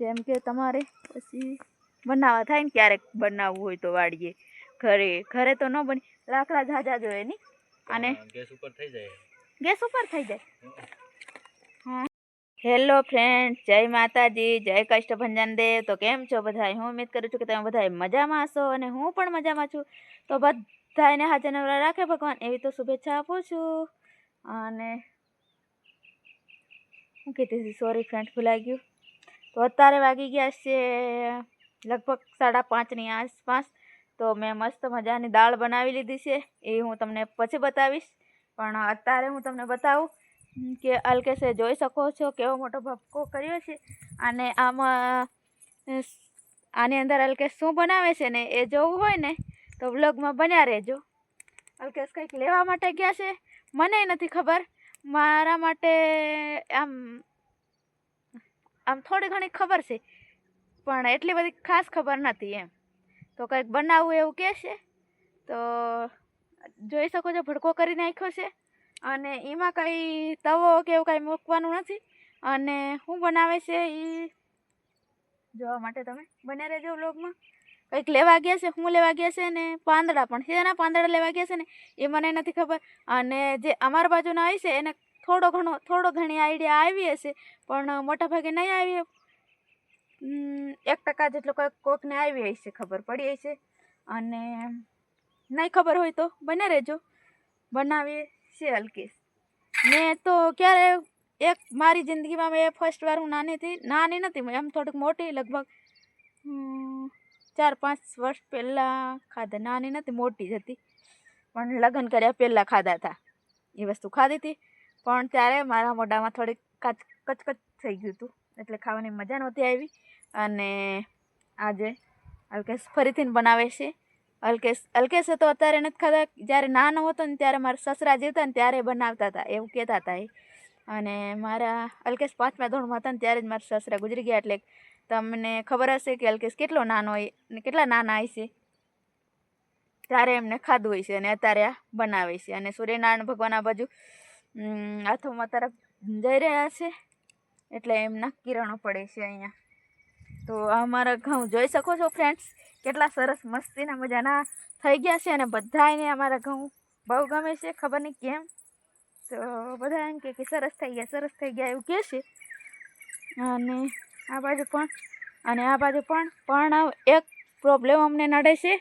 જેમ કે તમારે પછી બનાવવા થાય ને ક્યારેક બનાવવું હોય તો વાડીએ ઘરે ઘરે તો ન બની લાકડા ઝાઝા જોઈએ ની અને ગેસ ઉપર થઈ જાય. ગેસ ઉપર થઈ જાય? હા. હેલો ફ્રેન્ડ જય માતાજી જય કષ્ટભંજન દેવ તો કેમ છો બધા હું ઉમેદ કરું છું કે તમે બધા મજામાં હશો અને હું પણ મજામાં છું. તો બધાને હાજર નવરા રાખે ભગવાન એવી તો શુભેચ્છા આપું છું. અને હું કહેતી હતી સોરી ફ્રેન્ડ ભૂલાઈ ગયું. તો અત્યારે વાગી ગયા છે લગભગ સાડા પાંચની આસપાસ. તો મેં મસ્ત મજાની દાળ બનાવી લીધી છે. એ હું તમને પછી બતાવીશ. પણ અત્યારે હું તમને બતાવું કે અલકેશે જોઈ શકો છો કેવો મોટો ભપકો કર્યો છે. અને આમાં આની અંદર અલકેશ શું બનાવે છે ને એ જોવું હોય ને તો વ્લોગમાં બન્યા રહેજો. અલ્કેશ કંઈક લેવા માટે ગયા છે? મને નથી ખબર. મારા માટે આમ આમ થોડી ઘણી ખબર છે, પણ એટલી બધી ખાસ ખબર નથી એમ. તો કંઈક બનાવવું એવું કહેશે તો જોઈ શકો છો, ભડકો કરી નાખ્યો છે, અને એમાં કંઈ તવો કે એવું કાંઈ મૂકવાનું નથી, અને શું બનાવે છે એ જોવા માટે તમે બને રહેજો વ્લોગમાં. કંઈક લેવા ગયા છે શું લેવા ગયા છે ને પાંદડા પણ એના પાંદડા લેવા ગયા છે ને, એ મને નથી ખબર. અને જે અમારા બાજુના આવી છે, એને થોડો ઘણો, થોડો ઘણી આઈડિયા આવી હશે, પણ મોટા ભાગે નહીં આવી એક ટકા જેટલો કોઈ કોઈકને આવી હશે ખબર પડી હશે. અને નહીં ખબર હોય તો બને રહેજો. બનાવીએ છે હલકીશ મેં તો ક્યારે એક, મારી જિંદગીમાં મેં ફર્સ્ટ વાર હું નાની હતી નાની નથી, એમ થોડીક મોટી, લગભગ ચાર, પાંચ વર્ષ પહેલાં ખાધા. નાની નથી, મોટી જ હતી. પણ લગ્ન કર્યા પહેલાં ખાધા હતા. એ વસ્તુ ખાધી હતી. પણ ત્યારે મારા મોઢામાં થોડીક કાચ, કચકચ થઈ ગયું હતું. એટલે ખાવાની મજા નહોતી આવી. અને આજે અલ્કેશ ફરીથી બનાવે છે. અલ્કેશ, અલ્કેશે તો અત્યારે નથી ખાતા જ્યારે નાનો હતો ને ત્યારે મારા સસરા જીવતા ને ત્યારે બનાવતા હતા. એવું કહેતા હતા એ. અને મારા અલ્કેશ પાંચમા ધોરણમાં હતા ને ત્યારે જ મારા સસરા ગુજરી ગયા. એટલે તમને ખબર હશે કે અલ્કેશ કેટલો નાનો હોય ને કેટલા નાના હશે ત્યારે એમને ખાધું હોય છે અને અત્યારે આ બનાવે છે. અને સૂર્યનારાયણ ભગવાન આ બાજુ હાથોમાં તરફ જઈ રહ્યા છે. એટલે એમના કિરણો પડે છે અહીંયા. તો અમારા ઘઉં, જોઈ શકો છો ફ્રેન્ડ્સ કેટલા સરસ મસ્તીના મજાના થઈ ગયા છે અને બધાને અમારા ઘઉં બહુ ગમે છે, ખબર નહીં કેમ? તો બધા એમ કે સરસ થઈ ગયા, સરસ થઈ ગયા એવું કહે છે. અને આ બાજુ પણ, અને આ બાજુ પણ પણ એક પ્રોબ્લેમ અમને નડે છે.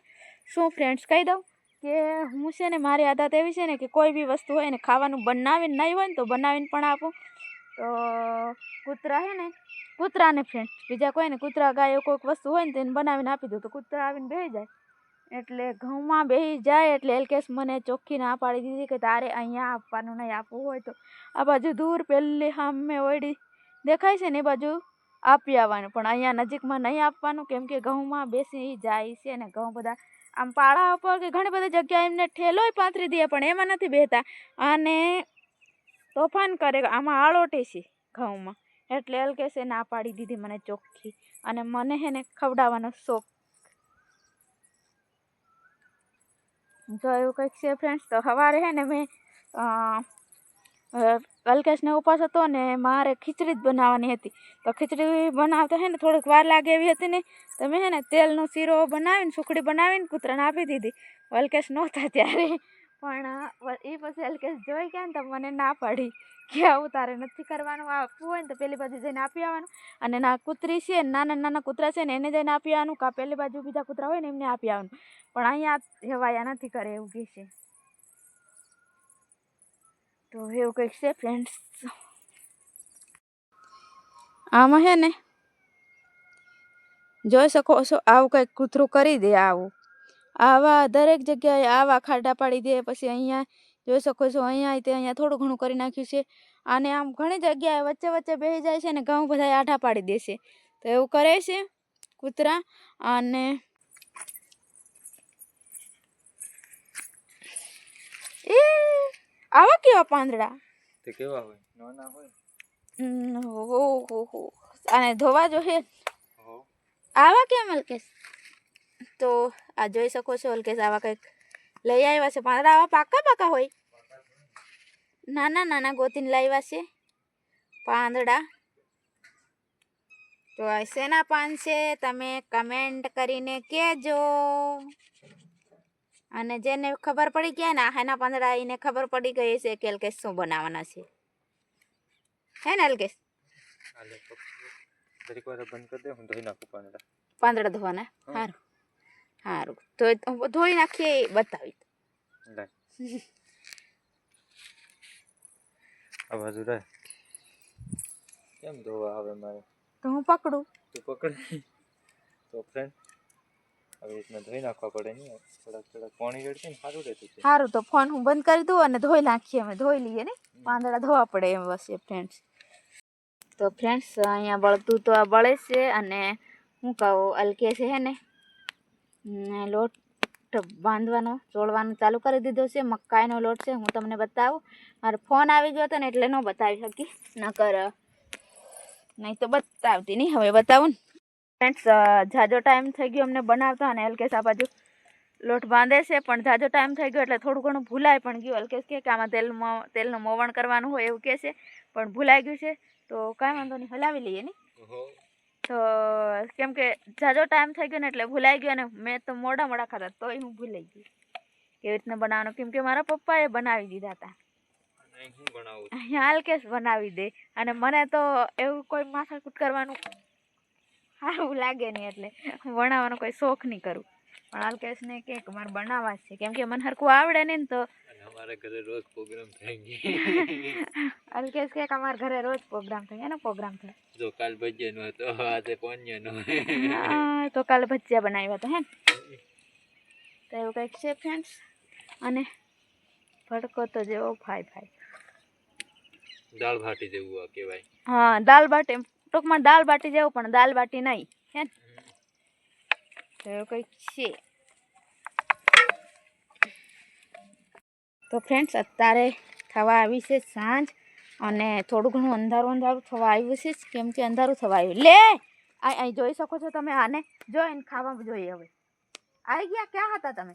શું ફ્રેન્ડ્સ કહી દઉં? કે હું છે ને, મારી આદત એવી છે ને કે કોઈ બી વસ્તુ હોય ને, ખાવાનું બનાવીને નહીં હોય ને, તો બનાવીને પણ આપું. તો કૂતરા છે ને, કૂતરાને ફ્રેન્ડ બીજા કોઈ ને કૂતરા ગાય કોઈક વસ્તુ હોય ને, તેને બનાવીને આપી દઉં તો કૂતરા આવીને બેસી જાય. એટલે ઘઉંમાં બેસી જાય, એટલે એલકેશ મને ચોખ્ખી ના પાડી દીધી કે તારે અહીંયા આપવાનું નહીં, આપવું હોય તો. આ બાજુ દૂર પહેલી સામે ઓળી દેખાય છે ને, એ બાજુ આપી આવવાનું. પણ અહીંયા નજીકમાં નહીં આપવાનું, કેમ કે ઘઉંમાં બેસી જાય છે ને, ઘઉં બધા આમ પાળા ઉપર કે ઘણી બધી જગ્યાએ એમને ઠેલોય પાથરી દે પણ એમાં નથી બેહતા. અને તોફાન કરે, આમાં આળોટે છે ઘઉંમાં. એટલે એલ કહેશે ના પાડી દીધી મને ચોખ્ખી. અને મને હે ખવડાવવાનો શોખ. જો એવું કંઈક છે ફ્રેન્ડ્સ તો સવારે હે ને મેં અલ્કેશને ઉપવાસ હતો ને મારે ખીચડી જ બનાવવાની હતી. તો ખીચડી બનાવતા હે ને થોડીક વાર લાગે એવી હતી ને, તો મેં હે ને તેલનો શીરો બનાવીને સુખડી બનાવીને કૂતરાને આપી દીધી. અલ્કેશ નહોતા ત્યારે, પણ એ પછી અલ્કેશ જોઈ ગયા ને તો મને ના પાડી કે આવું તારે નથી કરવાનું આપવું હોય ને તો પેલી બાજુ જઈને આપી આવવાનું. અને ના કૂતરી છે, નાના નાના કૂતરા છે ને એને જઈને આપી આવવાનું, કાં પેલી બાજુ બીજા કૂતરા હોય ને એમને આપી આવવાનું. પણ અહીંયા હેવાયા નથી કરે એવું કહે છે. તો એવું કંઈક છે ફ્રેન્ડ્સ આમાં હે ને? જોઈ શકો છો, આવું કંઈક કૂતરું કરી દે આવું. આવા દરેક જગ્યાએ આવા ખાડા પાડી દે, પછી અહીંયા જોઈ શકો છો અહીંયા તે અહીંયા થોડું ઘણું કરી નાખ્યું છે. અને આમ ઘણી જગ્યાએ વચ્ચે વચ્ચે બેસી જાય છે ને, ઘઉં બધા આઠા પાડી દેશે તો એવું કરે છે કૂતરા, અને એ આવા કેવા પાંદડા? તે કેવા હોય? નાના હોય. ઉમ, હો હો હો અને ધોવા જો હે. હો. આવા કેમ અલ્કેશ? તો આ જોઈ શકો છો અલ્કેશ આવા કંઈક લઈ આવ્યા છે. પાંદડા આવા પાકા પાકા હોય? નાના નાના ગોતીને લાવ્યા છે પાંદડા. તો આ શેના પાન છે તમે કમેન્ટ કરીને કહેજો. અને જેને ખબર પડી ગયા ને આના પાંદડા એને ખબર પડી ગઈ છે કે અલ્કેશ શું બનાવવાના છે. હે ને અલ્કેશ? પાંદડા. ધોવાના. સારું સારું તો ધોઈ નાખીએ એ બતાવી. આ બાજુ રહે કેમ ધોવા આવે મારે? તો હું પકડું. તું પકડ. તો ફ્રેન્ડ આવી રીતના ધોઈ નાખવા પડે નહીં થોડાક થોડાક પાણી રેડશે ને સારું રહેતું છે. સારું તો ફોન હું બંધ કરી દઉં અને ધોઈ નાખીએ અમે. ધોઈ લઈએ ને? પાંદડા ધોવા પડે એમ બસ એ ફ્રેન્ડ્સ તો ફ્રેન્ડ્સ અહીંયા બળતું તો આ બળે છે અને હું કહું અલકે છે હે ને? ને લોટ બાંધવાનો ચોળવાનું ચાલુ કરી દીધો છે. મકાઈનો લોટ છે હું તમને બતાવું. મારો ફોન આવી ગયો હતો ને એટલે ન બતાવી શકી. નકર નહીં તો બતાવતી નહીં. હવે બતાવું ને. ફ્રેન્ડ્સ જાજો ટાઈમ થઈ ગયો અમને બનાવતા અને અલ્કેશ આ બાજુ લોટ બાંધે છે પણ જાજો ટાઈમ થઈ ગયો એટલે થોડું ઘણું ભૂલાય પણ ગયું. અલ્કેશ કહે કે આમાં તેલ તેલનું મોવણ કરવાનું હોય એવું કહે છે પણ ભૂલાઈ ગયું છે. તો કાંઈ વાંધો નહીં હલાવી લઈએ ને? તો કેમ કે જાજો ટાઈમ થઈ ગયો ને એટલે ભૂલાઈ ગયો અને મેં તો મોડા મોડા ખાતા તોય હું ભૂલાઈ ગઈ. કેવી રીતના બનાવવાનું? કેમ કે મારા પપ્પાએ બનાવી દીધા હતા. અહીંયા અલ્કેશ બનાવી દે. અને મને તો એવું કોઈ માથાકૂટ કરવાનું સારું લાગે નહીં એટલે હું બનાવવાનો કોઈ શોખ નહીં કરું. પણ અલ્કેશને કે મારે બનાવવા છે. કેમ કે મને હરખું આવડે ને તો. અમારા ઘરે રોજ પ્રોગ્રામ થાય અલ્કેશ કે અમારા ઘરે રોજ પ્રોગ્રામ થાય. એનો પ્રોગ્રામ થાય. જો કાલ ભજ્યાનો હતો આજે પોન્યાનો હા, તો કાલ ભજીયા બનાવ્યા હતા હે? તો એવું કંઈક છે ફ્રેન્ડ્સ અને ભડકો તો જેવો ફાય ફાય દાળ ભાટી જેવું આ કહેવાય. હા દાલ બાટી ટૂંકમાં દાલ બાટી જેવું, પણ દાલ બાટી નહીં. હે? તો એવું કંઈક છે. તો ફ્રેન્ડ્સ અત્યારે થવા આવી છે સાંજ અને થોડું ઘણું અંધારું અંધારું થવા આવ્યું છે કેમ કે અંધારું થવા આવ્યું. લે! અહીં જોઈ શકો છો તમે આને? જોઈને ખાવા જોઈએ હવે. આવી ગયા? ક્યાં હતા તમે?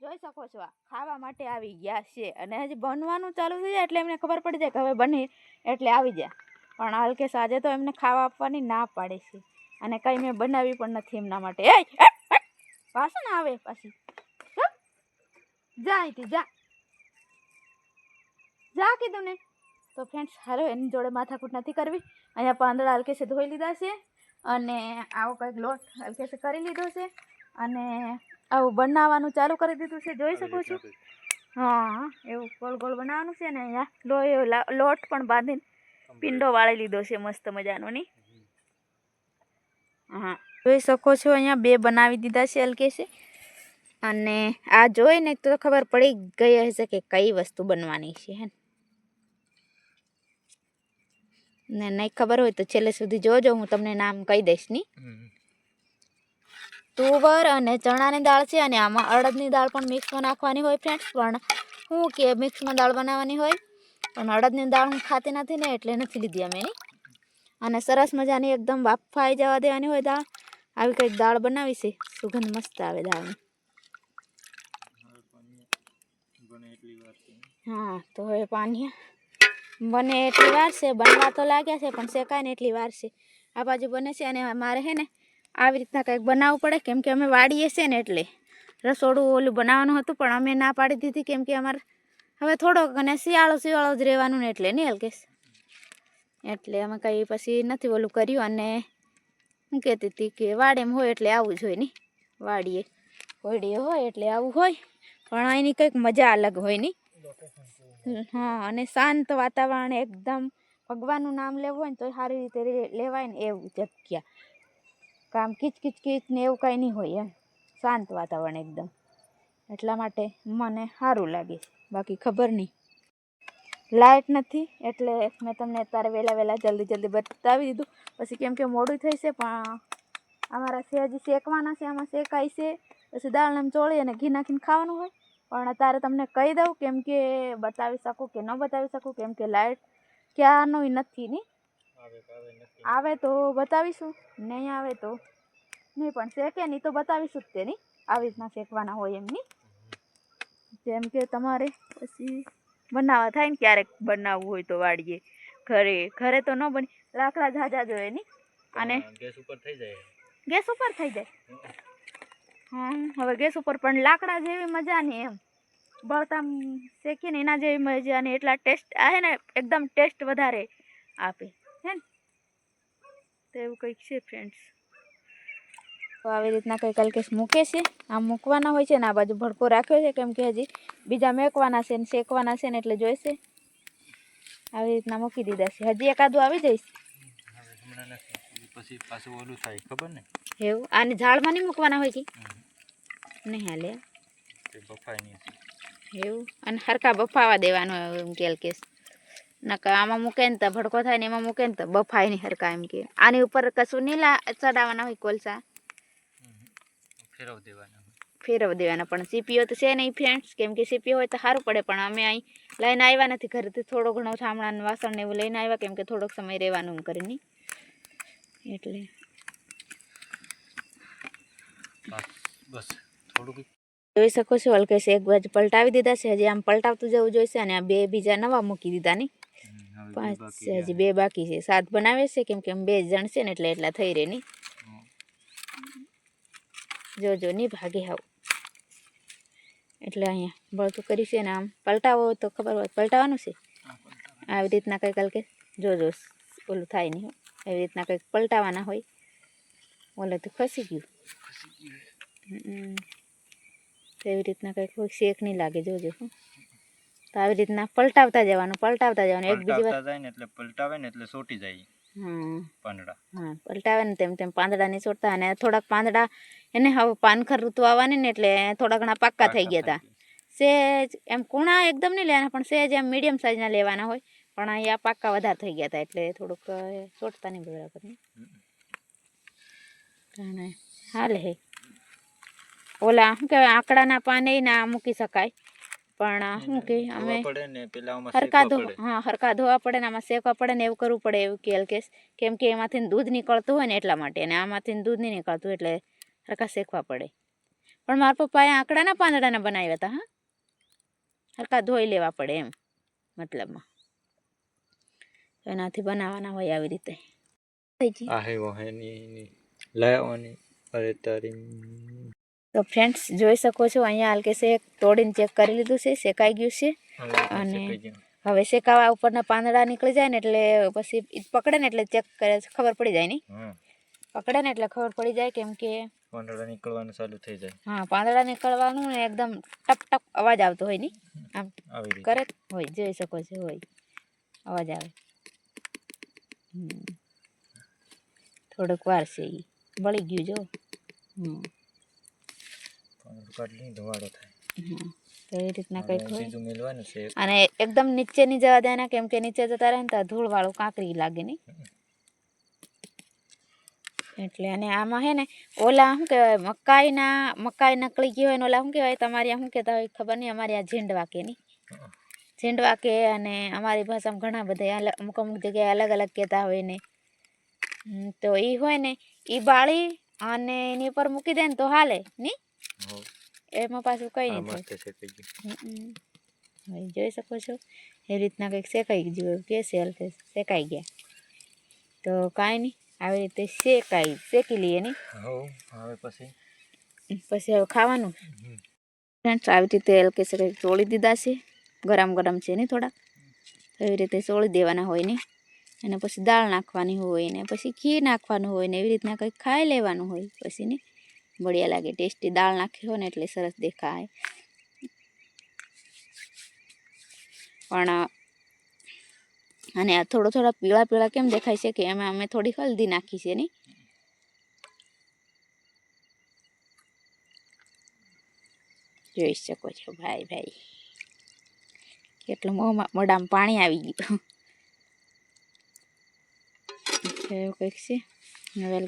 જોઈ શકો છો આ. ખાવા માટે આવી ગયા છે. અને હજી બનવાનું ચાલુ થઈ જાય એટલે એમને ખબર પડી જાય કે હવે બની. એટલે આવી જાય પણ હલકેશ આજે તો એમને ખાવા આપવાની ના પાડે છે. અને કંઈ મેં બનાવી પણ નથી એમના માટે. એ પાછું ના આવે પાછી. જા. અહીંથી જા. જા કીધું ને. તો ફ્રેન્ડ્સ હારો એની જોડે માથાકૂટ નથી કરવી. અહીંયા પાંદડા હલકેશે ધોઈ લીધા છે. અને આવો કંઈક લોટ હલકેશે કરી લીધો છે. અને આવું બનાવવાનું ચાલુ કરી દીધું છે જોઈ શકો છો? હા એવું ગોળ ગોળ બનાવવાનું છે ને અહીંયા. લોટ પણ બાંધીને પિંડો વાળી લીધો છે મસ્ત મજાનો ની? હા. જોઈ શકો છો અહીંયા બે બનાવી દીધા છે હલકે છે. અને આ જોઈને તો ખબર પડી ગઈ હશે કે કઈ વસ્તુ બનવાની છે હે ને? ને નહીં ખબર હોય તો છેલ્લે સુધી જોજો હું તમને નામ કહી દઈશની? તુવર અને ચણાની દાળ છે અને આમાં અડદની દાળ પણ મિક્સમાં નાખવાની હોય ફ્રેન્ડ્સ પણ હું કે મિક્સમાં દાળ બનાવવાની હોય? પણ અડદની દાળ હું ખાતી નથી ને એટલે નથી લીધી અમે. અને સરસ મજાની એકદમ બાફાઈ જવા દેવાની હોય દાળ. આવી કંઈક દાળ બનાવી છે. સુગંધ મસ્ત આવે દાળની. હા, તો હવે પાણી બને એટલી વાર છે. બનવા તો લાગ્યા છે, પણ શેકાય ને એટલી વાર છે. આ બાજુ બને છે અને મારે છે ને આવી રીતના કંઈક બનાવવું પડે. કેમ કે અમે વાડીએ છીએ ને એટલે રસોડું ઓલું બનાવવાનું હતું, પણ અમે ના પાડી દીધી. કેમ કે અમારે હવે થોડોક અને શિયાળો શિયાળો જ રહેવાનું ને એટલે નહીં હલકેશ એટલે અમે કંઈ પછી નથી ઓલું કર્યું અને હું કહેતી હતી કે વાડીમાં હોય એટલે આવવું જ હોય નહીં વાડીએ. હોડીએ હોય એટલે આવું હોય, પણ એની કંઈક મજા અલગ હોય નહીં હા, અને શાંત વાતાવરણ એકદમ. ભગવાનનું નામ લેવું હોય ને તો સારી રીતે લેવાય ને એવું જગ્યા. કામ કીચ કીચ ને એવું કાંઈ નહીં હોય એમ. શાંત વાતાવરણ એકદમ. એટલા માટે મને સારું લાગે. છે બાકી ખબર નહીં. લાઇટ નથી એટલે મેં તમને અત્યારે વહેલા વહેલા જલ્દી જલ્દી બતાવી દીધું. પછી કેમ કે મોડું થઈ છે પણ અમારા છે શેકવાના છે આમાં શેકાય છે. પછી દાળને એમ ચોળી અને ઘી નાખીને ખાવાનું હોય. પણ અત્યારે તમને કહી દઉં કેમ કે બતાવી શકું કે ન બતાવી શકું કેમ કે લાઇટ ક્યાંનું નથી નહીં આવે તો આવે બતાવીશું નહીં આવે તો નહીં પણ શેકે નહીં તો બતાવીશું જ તે નહીં આવી રીતના શેકવાના હોય એમની જેમ કે તમારે પછી બનાવવા થાય ને ક્યારેક બનાવવું હોય તો વાડીએ ઘરે ઘરે તો ન બની લાકડા ઝાઝા જોઈએ નહીં અને ગેસ ઉપર થઈ જાય. ગેસ ઉપર થઈ જાય? હમ હવે ગેસ ઉપર પણ લાકડા જેવી મજા નહીં એમ. બળતા શેકીને એના જેવી મજા નહીં એટલા ટેસ્ટ આ ને એકદમ ટેસ્ટ વધારે આપે. હે ને? તો એવું કંઈક છે ફ્રેન્ડ્સ તો આવી રીતના કંઈ કલકેશ મૂકે છે. આમ મૂકવાના હોય છે ને આ બાજુ ભડકો રાખ્યો છે કેમ કે હજી બીજા મેકવાના છે ને શેકવાના છે ને એટલે જોઈશે. આવી રીતના મૂકી દીધા છે. હજી એકાદું આવી જઈશ. હવે પછી પાછું ઓલું થાય ખબર ને? એવું? આની ઝાડમાં નહીં મૂકવાના હોય કે? નહીં હાલે બફાય નહીં એવું? અને હરખા બફાવા દેવાનો એમ કેલકેશ નકર આમાં મૂકે ને તો ભડકો થાય ને એમાં મૂકે ને તો બફાય નહીં હરખા એમ કે. આની ઉપર કશું નહીં ચડાવવાના હોય કોલસા. ફેરવ દેવાના ફેરવી દેવાના પણ સીપીઓ તો છે નહીં ફ્રેન્ડ્સ કેમ કે સીપીઓ હોય તો સારું પડે પણ અમે અહીં લઈને આવ્યા નથી ઘરેથી થોડો ઘણો થામણા વાસણ ને એવું લઈને આવ્યા કેમ કે થોડોક સમય રહેવાનું કરીને. એટલે. બસ બસ થોડુંક જોઈ શકો છો હલકેશ એક બાજુ પલટાવી દીધા છે હજી આમ પલટાવતું જવું જોઈશે અને આ બે બીજા નવા મૂકી દીધા બે પાંચ છે હજી બે બાકી છે સાત બનાવે છે કેમ કે બે જણ છે ને એટલે એટલા થઈ રહે નહીં. જોજો નહીં ભાગે હાવ. એટલે અહીંયા બળતું કરીશું અને આમ પલટાવો તો ખબર હોય પલટાવાનું છે? આવી રીતના કંઈક હલકે જોજો ઓલું થાય નહીં એવી રીતના કંઈક પલટાવાના હોય. ઓલે તો ખસી ગયું. તો એવી રીતના કંઈક હોય શેક નહીં લાગે જોજો. તો આવી રીતના પલટાવતા જવાનું પલટાવતા જવાનું. એક બીજી વાર એટલે પલટાવે ને એટલે સોટી જાય. પાંદડા. હા પલટાવે ને તેમ તેમ પાંદડા નહીં છોડતા અને થોડાક પાંદડા એને હવે પાનખર ઋતુ આવવાની ને એટલે થોડા ઘણા પાક્કા થઈ ગયા. હતા સેજ એમ કૂણા એકદમ નહીં લેવાના પણ સેજ એમ મીડિયમ સાઇઝના લેવાના હોય. પણ અહીંયા પાક્કા વધારે થઈ ગયા હતા એટલે થોડુંક ચોટતા નહીં બરાબર અને હાલે હે. ઓલા શું કહેવાય આંકડાના પાને ના મૂકી શકાય. પણ શું કે અમે હરકા ધો હા હરકા ધોવા પડે ને આમાં શેકવા પડે ને એવું કરવું પડે એવું કેલ કેસ કેમ કે એમાંથી દૂધ નીકળતું હોય ને એટલા માટે અને આમાંથી દૂધ નહીં નીકળતું એટલે હરકા શેકવા પડે. પણ મારા પપ્પાએ આંકડાના પાંદડાના બનાવ્યા હતા હા? હરકા ધોઈ લેવા પડે એમ મતલબમાં. એનાથી બનાવવાના હોય આવી રીતે. થઈ ગઈ આ હે વહેની લાવવાની અરે તારી તો ફ્રેન્ડ્સ જોઈ શકો છો અહીંયા હાલ કે શેક તોડીને ચેક કરી લીધું છે શેકાઈ ગયું છે. અને હવે શેકાવા ઉપરના પાંદડા નીકળી જાય ને એટલે પછી પકડે ને એટલે ચેક કરે ખબર પડી જાય નહીં? પકડે ને એટલે ખબર પડી જાય કેમ કે પાંદડા નીકળવાનું ચાલુ થઈ જાય. હા પાંદડા નીકળવાનું ને એકદમ ટપ ટપ અવાજ આવતો હોય નહીં? આમ કરે હોય જોઈ શકો છો હોય. અવાજ આવે. થોડોક વાર છે એ બળી ગયું જો. હમ. પાંદડું કાઢી થાય. તો એ રીતના કંઈક બીજું મેળવાનું છે અને એકદમ નીચે નહીં જવા દેવાના કેમ કે નીચે જતા રહે ને તો ધૂળવાળું કાંકરી લાગે નહીં. એટલે અને આમાં હે ને ઓલા શું કહેવાય મકાઈના મકાઈ નકળી ગઈ હોય ને ઓલા શું કહેવાય તમારે શું કહેતા હોય ખબર નહીં અમારે આ ઝીંડવા કે નહીં. ઝીંડવા કે અને અમારી ભાષામાં ઘણા બધા અલગ અમુક અમુક જગ્યાએ અલગ અલગ કહેતા હોય ને. તો એ હોય ને એ બાળી અને એની ઉપર મૂકી દે ને તો હાલે નહીં? એમાં પાછું કંઈ નહીં. હવે જોઈ શકો છો એ રીતના કંઈક શેકાઈ ગયું કે હલકે શેકાઈ ગયા. તો કાંઈ નહીં આવી રીતે શેકાઈ શેકી લઈએ નહીં. હવે પછી? પછી હવે ખાવાનું. ફ્રેન્ડ્સ આવી રીતે કંઈક ચોળી દીધા છે ગરમ ગરમ છે ને થોડાક. તો એવી રીતે ચોળી દેવાના હોય ને અને પછી દાળ નાખવાની હોય ને પછી ઘી નાખવાનું હોય ને એવી રીતના કંઈક ખાઈ લેવાનું હોય પછી ને બઢિયા લાગે, ટેસ્ટી દાળ નાખી હોય ને એટલે સરસ દેખાય. પણ, અને આ થોડો થોડા પીળા પીળા કેમ દેખાય છે કે એમાં અમે થોડી હલ્દી નાખી છે નહીં જોઈ શકો છો, ભાઈ ભાઈ. કેટલું મોંમાં, મોઢામાં પાણી આવી ગયું. કંઈક છે?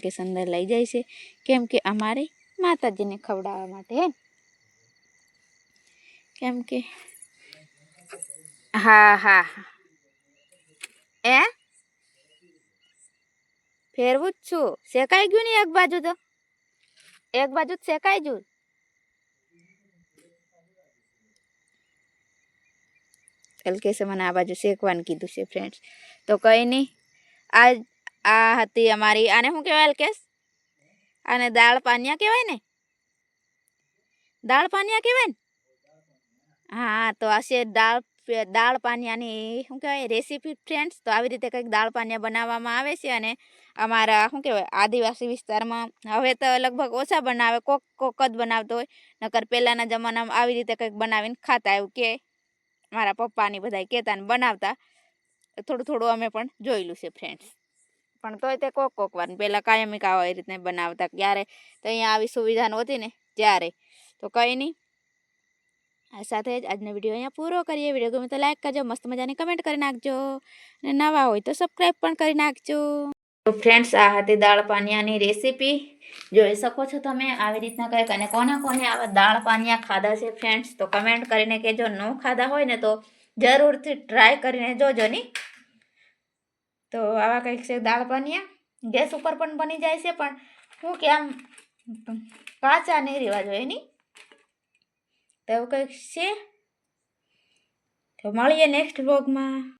કે અંદર લઈ જાય છે. કેમ કે અમારે માતાજીને ખવડાવવા માટે હે કેમ કે હા હા. એ ફેરવું જ છું. શેકાઈ ગયું ને એક બાજુ તો? એક બાજુ જ શેકાઈ ગયું? કલકેશે મને આ બાજુ શેકવાનું કીધું છે ફ્રેન્ડ્સ તો કંઈ નહીં. આ આ હતી અમારી, આને શું કહેવાય, અલ્કેશ? આને દાળ પાનિયા કહેવાય ને? દાળ પાનિયા કહેવાય ને? હા, તો આ છે દાળ દાળ પાનિયાની, શું કહેવાય રેસીપી ફ્રેન્ડ્સ તો આવી રીતે કંઈક દાળ પાનિયા બનાવવામાં આવે છે અને અમારા, શું કહેવાય, આદિવાસી વિસ્તારમાં હવે તો લગભગ ઓછા બનાવે, કોક કોક જ બનાવતો હોય. નકર પહેલાંના જમાનામાં આવી રીતે કંઈક બનાવીને ખાતા એવું કે, મારા પપ્પાની બધા કહેતા ને બનાવતા. થોડું થોડું અમે પણ જોયેલું છે ફ્રેન્ડ્સ પણ તોય તે કોક કોક વાર. પહેલાં કાયમી કાવા એ રીતને બનાવતા ક્યારે તો અહીંયા આવી સુવિધા નહોતી ને ત્યારે. તો કંઈ નહીં. આ સાથે જ આજનો વીડિયો અહીંયા પૂરો કરીએ. વીડિયો ગમે તો લાઈક કરજો, મસ્ત મજાની કમેન્ટ કરી નાખજો. અને નવા હોય તો સબસ્ક્રાઈબ પણ કરી નાખજો. તો ફ્રેન્ડ્સ આ હતી દાળ પાનિયાની રેસીપી જોઈ શકો છો તમે આવી રીતના કંઈક. અને કોને કોને આવા દાળ પાનિયા ખાધા છે ફ્રેન્ડ્સ તો કમેન્ટ કરીને કહેજો. ન ખાધા હોય ને તો જરૂરથી ટ્રાય કરીને જોજો ની. તો આવા કંઈક છે, દાળ પાનિયા ગેસ ઉપર પણ બની જાય છે, પણ હું કે આમ કાચા નહીં રહેવા જોઈએ એની. તો એવું કંઈક છે? તો મળીએ નેક્સ્ટ વ્લોગમાં